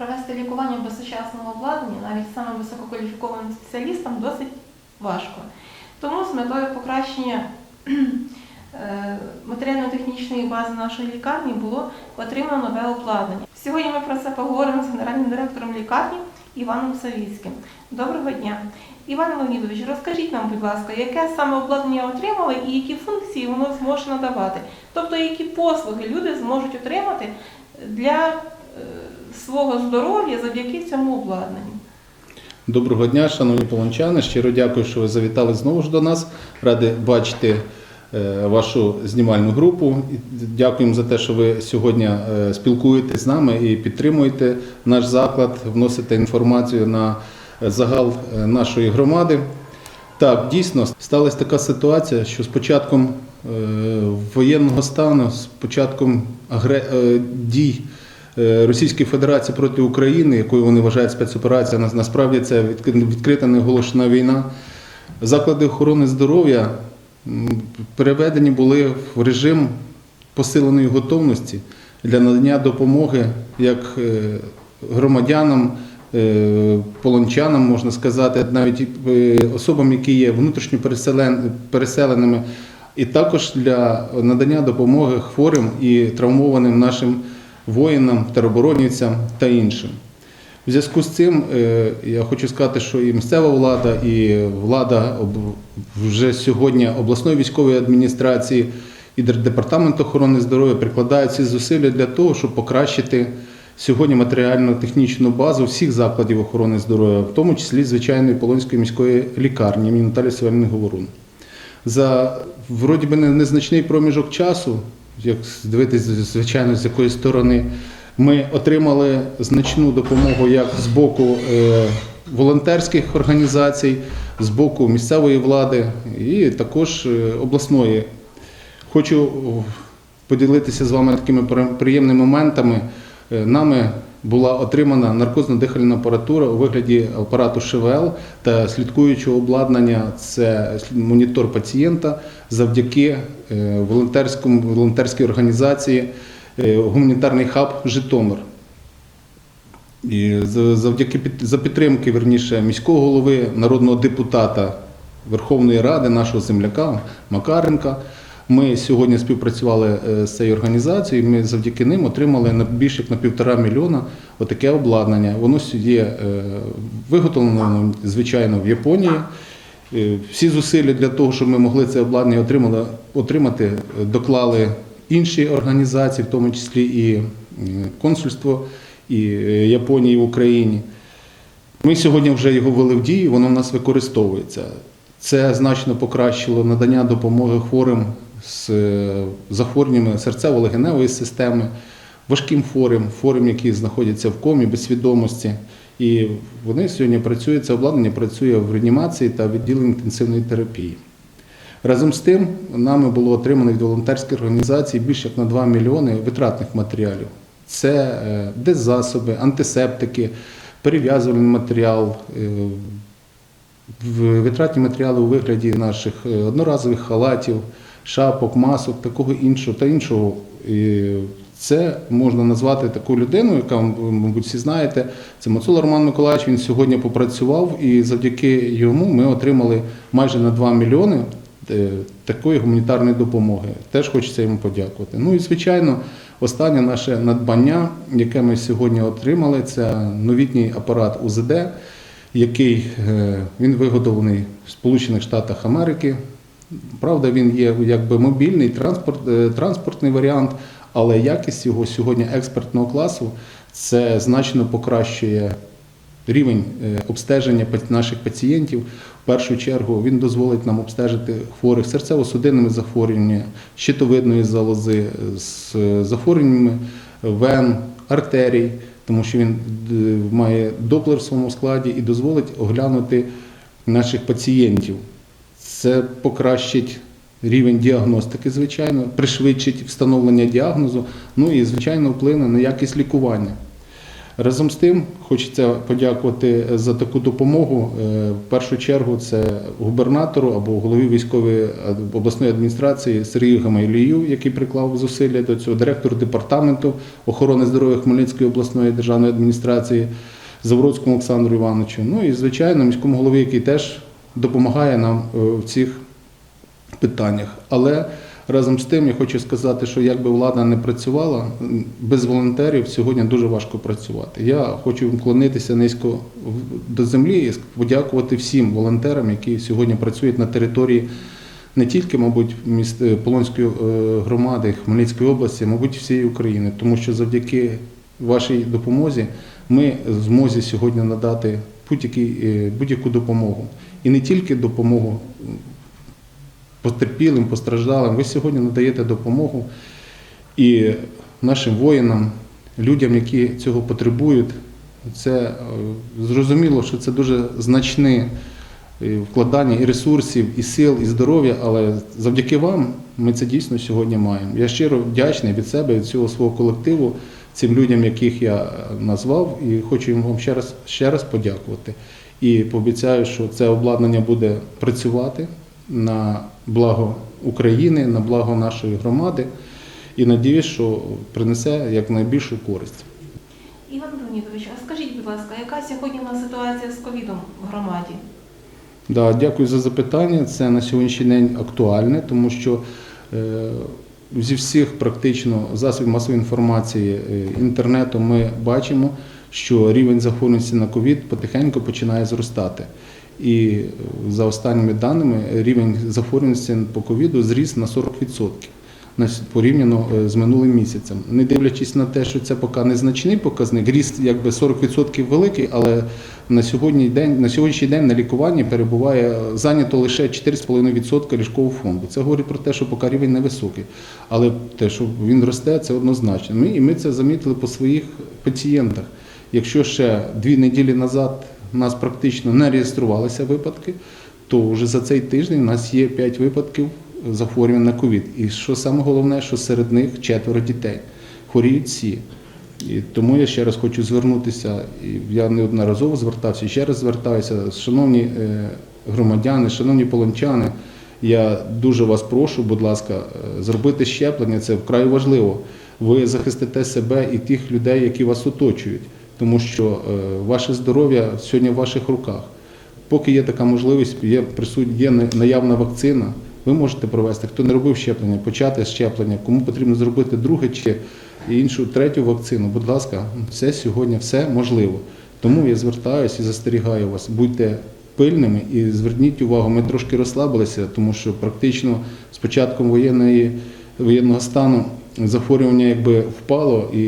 Провести лікування без сучасного обладнання навіть самим висококваліфікованим спеціалістам досить важко. Тому з метою покращення е, матеріально-технічної бази нашої лікарні було отримано нове обладнання. Сьогодні ми про це поговоримо з генеральним директором лікарні Іваном Савіцьким. Доброго дня. Іван Леонідович, розкажіть нам, будь ласка, яке саме обладнання отримали і які функції воно зможе надавати? Тобто, які послуги люди зможуть отримати для е, свого здоров'я завдяки цьому обладнанню? Доброго дня, шановні полончани. Щиро дякую, що ви завітали знову ж до нас. Ради бачити е, вашу знімальну групу. Дякуємо за те, що ви сьогодні е, спілкуєтесь з нами і підтримуєте наш заклад, вносите інформацію на загал е, нашої громади. Так, дійсно сталася така ситуація, що з початком воєнного стану, з початком дій Російської Федерації проти України, якою вони вважають спецоперація, насправді це відкри- відкрита неоголошена війна. Заклади охорони здоров'я переведені були в режим посиленої готовності для надання допомоги як е, громадянам, е, полончанам, можна сказати, навіть е, особам, які є внутрішньо переселен- переселеними, і також для надання допомоги хворим і травмованим нашим воїнам, тероборонівцям та іншим. В зв'язку з цим е, я хочу сказати, що і місцева влада, і влада вже сьогодні обласної військової адміністрації і департамент охорони здоров'я прикладають всі зусилля для того, щоб покращити сьогодні матеріально-технічну базу всіх закладів охорони здоров'я, в тому числі звичайної Полонської міської лікарні імені Наталі Савельни Говорун. За вроді би незначний проміжок часу, як дивитись, звичайно, з якої сторони, ми отримали значну допомогу як з боку е, волонтерських організацій, з боку місцевої влади і також е, обласної. Хочу поділитися з вами такими при- приємними моментами. Е, Нами була отримана наркозно-дихальна апаратура у вигляді апарату ШВЛ та слідкуючого обладнання. Це монітор пацієнта завдяки е, волонтерському волонтерській організації е, Гуманітарний хаб Житомир. І завдяки за підтримки верніше міського голови, народного депутата Верховної Ради, нашого земляка Макаренка. Ми сьогодні співпрацювали е, з цією організацією. Ми завдяки ним отримали на більше як на півтора мільйона отаке обладнання. Воно є е, виготовлено звичайно в Японії. Е, Всі зусилля для того, щоб ми могли це обладнання отримали, отримати, доклали інші організації, в тому числі і консульство і Японії в Україні. Ми сьогодні вже його ввели в дію, воно в нас використовується. Це значно покращило надання допомоги хворим з е, захворюваннями серцево-легеневої системи, важким хворим, хворим, які знаходяться в комі без свідомості. І вони сьогодні працюють, це обладнання працює в реанімації та відділенні інтенсивної терапії. Разом з тим, нами було отримано від волонтерських організацій більше як на 2 мільйони витратних матеріалів. Це е, деззасоби, антисептики, перев'язувальний матеріал, е, витратні матеріали у вигляді наших одноразових халатів, шапок, масок, такого іншого та іншого. І це можна назвати таку людину, яка, мабуть, всі знаєте, це Мацула Роман Миколаївич. Він сьогодні попрацював, і завдяки йому ми отримали майже на 2 мільйони е, такої гуманітарної допомоги. Теж хочеться йому подякувати. Ну і звичайно, останнє наше надбання, яке ми сьогодні отримали, це новітній апарат УЗД, який е, він виготовлений в Сполучених Штатах Америки. Правда, він є якби мобільний транспорт, е, транспортний варіант, але якість його сьогодні експертного класу це значно покращує рівень е, обстеження наших пацієнтів. В першу чергу він дозволить нам обстежити хворих серцево-судинними захворюваннями, щитовидної залози, з е, захворюваннями вен, артерій, тому що він має доплер в своєму складі і дозволить оглянути наших пацієнтів. Це покращить рівень діагностики, звичайно, пришвидшить встановлення діагнозу, ну і, звичайно, вплине на якість лікування. Разом з тим, хочеться подякувати за таку допомогу. Е, В першу чергу це губернатору або голові військової обласної адміністрації Сергію Гамайлію, який приклав зусилля до цього, директору департаменту охорони здоров'я Хмельницької обласної державної адміністрації Заводському Олександру Івановичу. Ну і звичайно, міському голові, який теж допомагає нам е, в цих питаннях. Але разом з тим я хочу сказати, що якби влада не працювала, без волонтерів сьогодні дуже важко працювати. Я хочу вклонитися низько до землі і подякувати всім волонтерам, які сьогодні працюють на території не тільки, мабуть, міст е, Полонської е, громади Хмельницької області, мабуть, всієї України, тому що завдяки вашій допомозі ми змозі сьогодні надати будь-яку допомогу. І не тільки допомогу потерпілим, постраждалим. Ви сьогодні надаєте допомогу і нашим воїнам, людям, які цього потребують. Це е, зрозуміло, що це дуже значне е, вкладання і ресурсів, і сил, і здоров'я, але завдяки вам ми це дійсно сьогодні маємо. Я щиро вдячний від себе, від цього свого колективу, цим людям, яких я е, назвав, і хочу їм вам ще раз, ще раз подякувати. І пообіцяю, що це обладнання буде працювати на благо України, на благо нашої громади. І надіюсь, що принесе якнайбільшу користь. Іван Леонідович, а скажіть, будь ласка, яка сьогодні у нас ситуація з ковідом в громаді? Да, дякую за запитання. Це на сьогоднішній день актуальне, тому що е, зі всіх практично засобів масової інформації е, інтернету ми бачимо, що рівень захворюваності на ковід потихеньку починає зростати. І е, за останніми даними рівень захворюваності по ковіду зріс на 40%. Порівняно е, з минулим місяцем. Не дивлячись на те, що це поки незначний показник, ріст якби 40% великий, але на сьогодні день на сьогоднішній день на лікуванні перебуває е, зайнято лише 4,5% ліжкового фонду. Це говорить про те, що поки рівень невисокий. Але те, що він росте, це однозначно. Ми, і ми це замітили по своїх пацієнтах. Якщо ще дві неділі назад у нас практично не реєструвалися випадки, то вже за цей тиждень у нас є 5 випадків захворювань на ковід. І що саме головне, що серед них четверо дітей. Хворіють всі. І тому я ще раз хочу звернутися, і я неодноразово звертався, ще раз звертаюся, шановні е, громадяни, шановні полончани, я дуже вас прошу, будь ласка, е, зробити щеплення, це вкрай важливо. Ви захистите себе і тих людей, які вас оточують, тому що е, ваше здоров'я сьогодні в ваших руках. Поки є така можливість, є присутня, є наявна вакцина, ви можете провести. Хто не робив щеплення, почати щеплення, кому потрібно зробити друге чи іншу третю вакцину. Будь ласка, це сьогодні все можливо. Тому я звертаюся і застерігаю вас. Будьте пильними і зверніть увагу. Ми трошки розслабилися, тому що практично з початком воєнної воєнного стану захворювання якби впало, і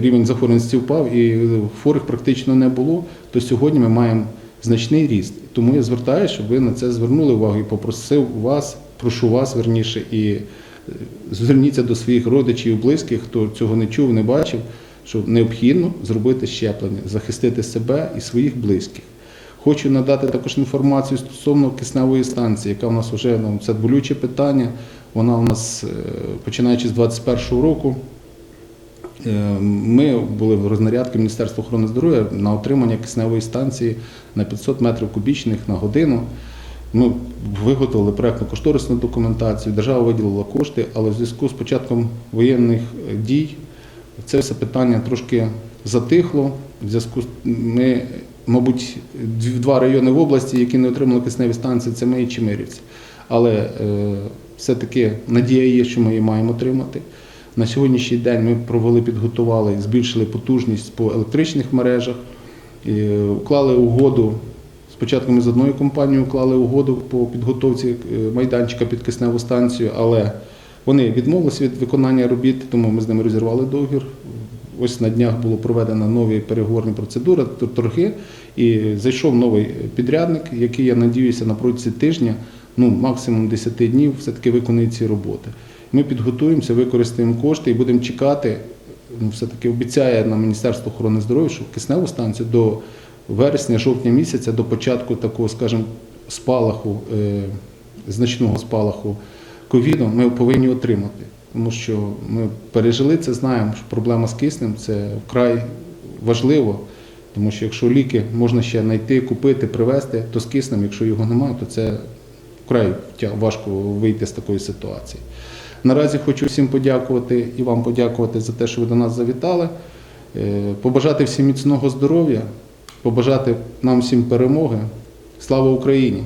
рівень захворюваності впав, і хворих практично не було. То сьогодні ми маємо значний ріст. Тому я звертаюся, щоб ви на це звернули увагу і попросив вас, прошу вас верніше, і е, зверніться до своїх родичів і близьких, хто цього не чув, не бачив, що необхідно зробити щеплення, захистити себе і своїх близьких. Хочу надати також інформацію стосовно кисневої станції, яка в нас вже ну, це болюче питання. Вона у нас, е, починаючи з 2021 року, Е, Ми були в рознарядки Міністерства охорони здоров'я на отримання кисневої станції на 500 метрів кубічних на годину. Ми виготовили проєктно-кошторисну документацію, держава виділила кошти, але в зв'язку з початком воєнних дій це все питання трошки затихло. В зв'язку ми, мабуть, два райони в області, які не отримали кисневі станції, це ми і Чемирівці. Але е, все-таки надія є, що ми її маємо отримати. На сьогоднішній день ми провели, підготували, збільшили потужність по електричних мережах, е, уклали угоду. Спочатку ми з одною компанією уклали угоду по підготовці е, майданчика під кисневу станцію, але вони відмовилися від виконання робіт, тому ми з ними розірвали договір. Ось на днях було проведено нові переговорні процедури, торги, і зайшов новий підрядник, який, я надіюся, на протязі тижня, ну максимум 10 днів, все-таки виконує ці роботи. Ми підготуємося, використаємо кошти і будемо чекати. Ну, все-таки обіцяє нам Міністерство охорони здоров'я, що кисневу станцію до вересня-жовтня місяця, до початку такого, скажімо, спалаху, е, значного спалаху ковіду, ми повинні отримати. Тому що ми пережили це, знаємо, що проблема з киснем це вкрай важливо, тому що якщо ліки можна ще знайти, купити, привезти, то з киснем, якщо його немає, то це вкрай важко вийти з такої ситуації. Наразі хочу всім подякувати і вам подякувати за те, що ви до нас завітали. Е, Побажати всім міцного здоров'я, побажати нам всім перемоги. Слава Україні!